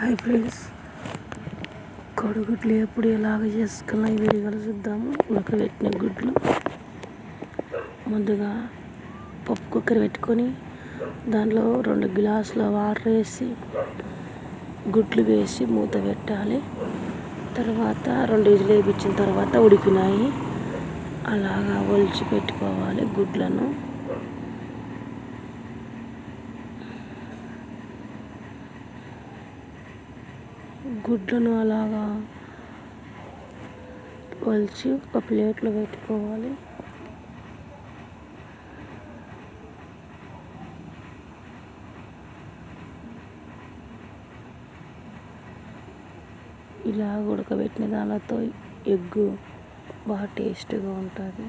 Hi friends. కోడిగుడ్లు ఎప్పుడు ఎలాగ చేసుకున్నా ఈ కలుసుద్దాము ఉడక ఉడకబెట్టిన గుడ్లు. ముందుగా పప్పు కుక్కర్ పెట్టుకొని దాంట్లో రెండు గ్లాసుల వాటర్ వేసి గుడ్లు వేసి మూత పెట్టాలి. తర్వాత రెండు ఇజులు వేయించిన తర్వాత ఉడికినాయి. అలాగా ఒలిచి పెట్టుకోవాలి గుడ్లను. గుడ్లను అలాగా వలిచి ఒక ప్లేట్లో పెట్టుకోవాలి. ఇలా ఉడకబెట్టిన దానితో ఎగ్గు బాగా టేస్ట్గా ఉంటుంది.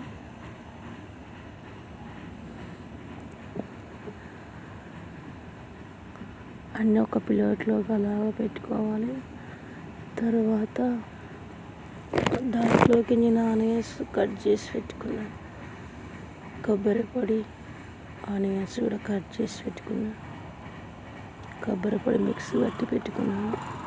అన్నీ ఒక ప్లేట్లోకి అలాగా పెట్టుకోవాలి. తర్వాత దాంట్లోకి నేను ఆనియన్స్ కట్ చేసి పెట్టుకున్నాను. కొబ్బరి పొడి ఆనియన్స్ కూడా కట్ చేసి పెట్టుకున్నాను. కొబ్బరి పొడి మిక్సీ పట్టి పెట్టుకున్నాను.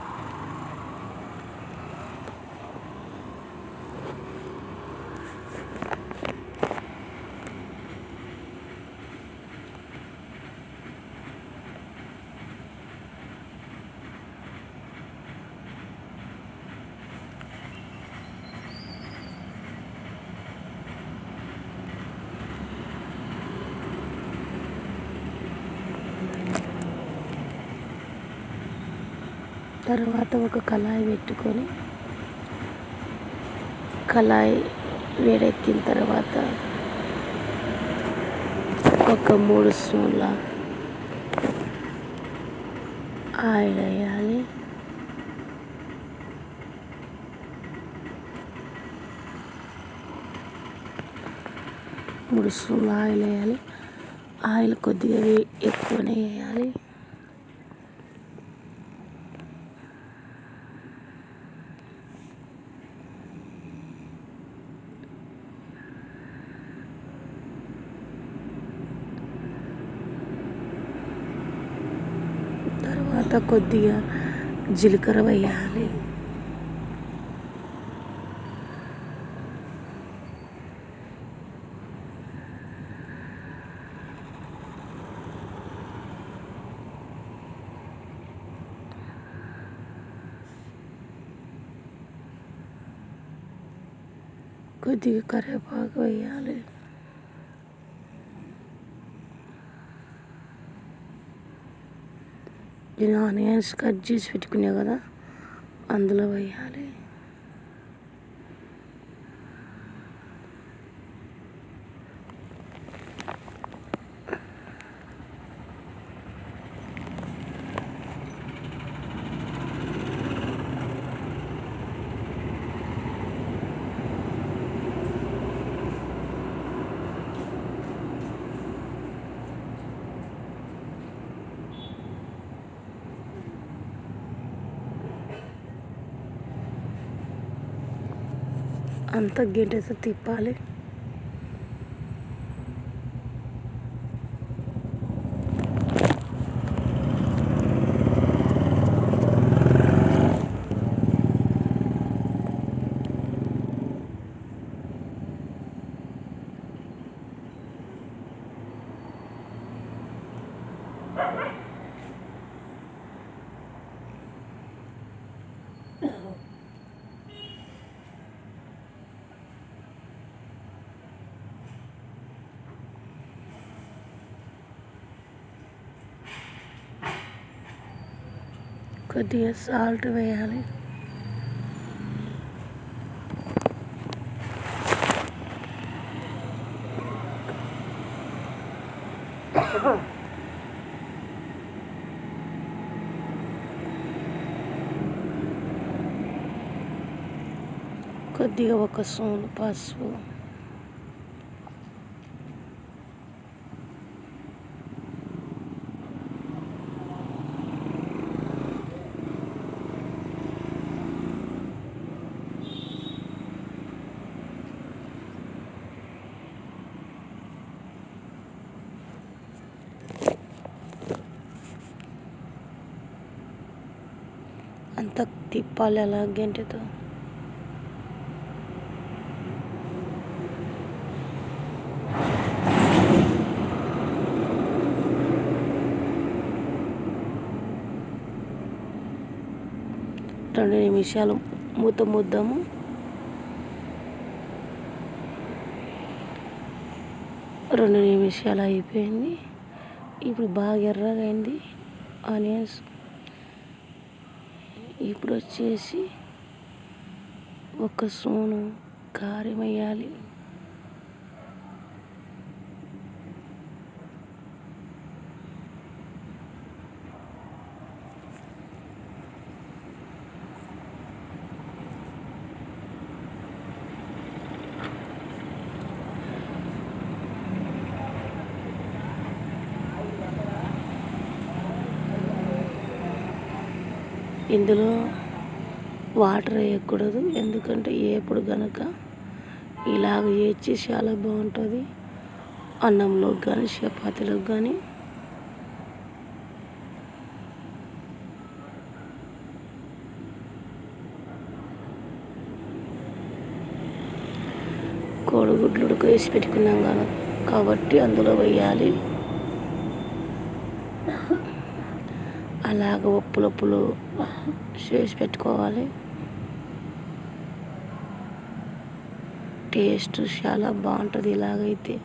తర్వాత ఒక కళాయి పెట్టుకొని కళాయి వేడెక్కిన తర్వాత ఒక మూడు స్పూన్ల ఆయిల్ వేయాలి. మూడు స్పూన్ల ఆయిల్ వేయాలి. ఆయిల్ కొద్దిగా ఎక్కువనే వేయాలి. తర్వాత కొద్దిగా జీలకర్ర వేయాలి కొద్దిగా కరివేపాకు వేయాలి నేను ఆనియన్స్ కట్ చేసి పెట్టుకునే కదా? అందులో వేయాలి అంత గిడ్డతో తిప్పాలి. కొద్దిగా సాల్ట్ వేయాలి కొద్దిగా ఒక స్పూన్ పసుపు అంత తిప్పాలి అలా గంటెతో రెండు నిమిషాలు మూత ముద్దాము. రెండు నిమిషాలు అయిపోయింది. ఇప్పుడు బాగా ఎర్రగా అయింది. ఆనియన్స్ ఇప్పుడు వచ్చేసి ఒక సోను కారం వేయాలి ఇందులో వాటర్ వేయకూడదు. ఎందుకంటే ఏపుడు కనుక ఇలాగ వేచి చాలా బాగుంటుంది. అన్నంలోకి కానీ చపాతీలోకి కానీ కోడిగుడ్లు ఉడక వేసి పెట్టుకున్నాం కదా కాబట్టి అందులో వేయాలి. అలాగ ఉప్పులప్పులు చేసి పెట్టుకోవాలి. టేస్ట్ చాలా బాగుంటుంది ఇలాగైతే.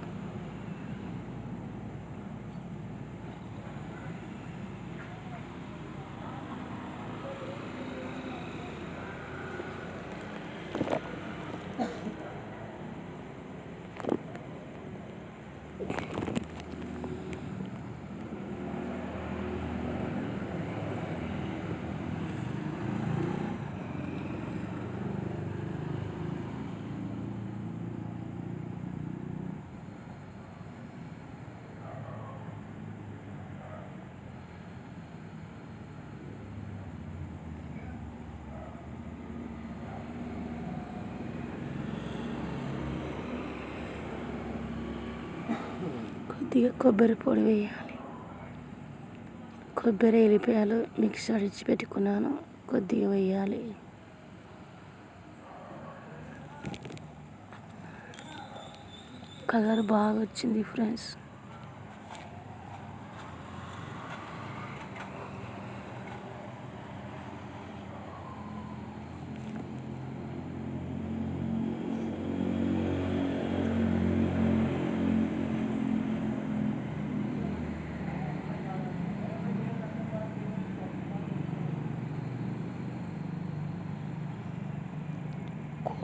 కొద్దిగా కొబ్బరి పొడి వేయాలి. కొబ్బరి ఎల్లిపాయలు మిక్సీ అడిచి పెట్టుకున్నాను. కొద్దిగా వేయాలి. కలర్ బాగా వచ్చింది ఫ్రెండ్స్.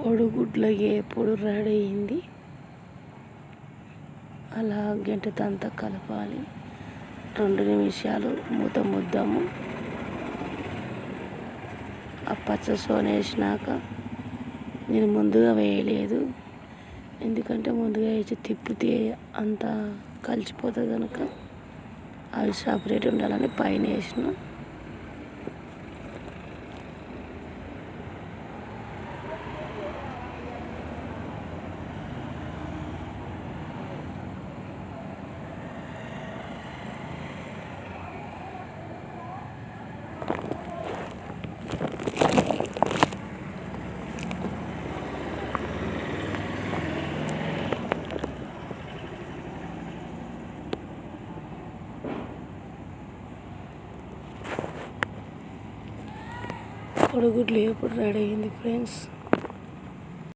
కోడిగుడ్ల ఎప్పుడు రెడీ అయింది అలా గంటతో అంతా కలపాలి. రెండు నిమిషాలు మూత ముద్దాము. ఆ పచ్చ సోన వేసినాక నేను ముందుగా వేయలేదు. ఎందుకంటే ముందుగా వేసి తిప్పితే అంతా కలిసిపోతుంది కనుక అవి సపరేట్ ఉండాలని పైన వేసిన. కోడిగుడ్లు ఎప్పుడు రెడీ అయింది ఫ్రెండ్స్